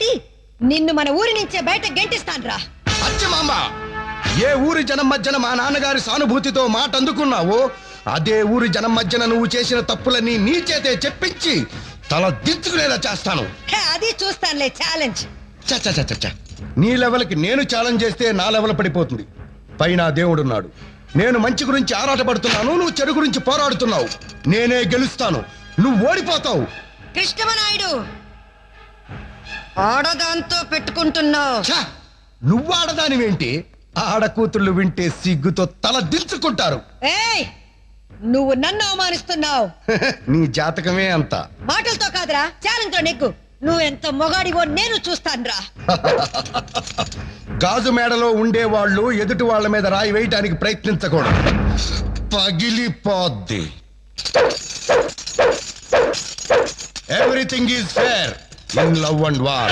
పెట్టి నిన్ను మన ఊరి నుంచే బయట గెంటిస్తాన్రా. అచ్చమాంబ ఏ ఊరి జనం మధ్యన మా నాన్నగారి సానుభూతితో మాట అందుకున్నావో అదే ఊరి జనం మధ్యన నువ్వు చేసిన తప్పులని నీ చేతే చెప్పించి తల దించుకునేలా చేస్తాను. హే, అది చూస్తానులే ఛాలెంజ్ చ చ చ చ చ. నీ లెవెల్కి నేను ఛాలెంజ్ చేస్తే నా లెవెల్ పడిపోతుంది. పైన దేవుడున్నాడు. నేను మంచి గురించి ఆరాటపడుతున్నాను నువ్వు చెడు గురించి పోరాడుతున్నావు. నేనే గెలుస్తాను. నువ్వు ఓడిపోతావు. కృష్ణమనాయుడు! ఆడదాంతో పెట్టుకుంటున్నావు! నువ్వు ఆడదానివేంటి? ఆడ కూతుళ్ళు వింటే సిగ్గుతో తల దించుకుంటారు. ఏయ్! నువ్వు నన్ను అవమానిస్తున్నావు. నీ జాతకమే అంత. మాటలతో కాదురా ఛాలెంజ్తో నీకు. నువ్వెంత మొగాడివో నేను చూస్తానురా. గాజు మేడలో ఉండేవాళ్ళు ఎదుటి వాళ్ళ మీద రాయి వేయటానికి ప్రయత్నించకూడదు. పగిలిపోద్ది. Everything is fair in love and war.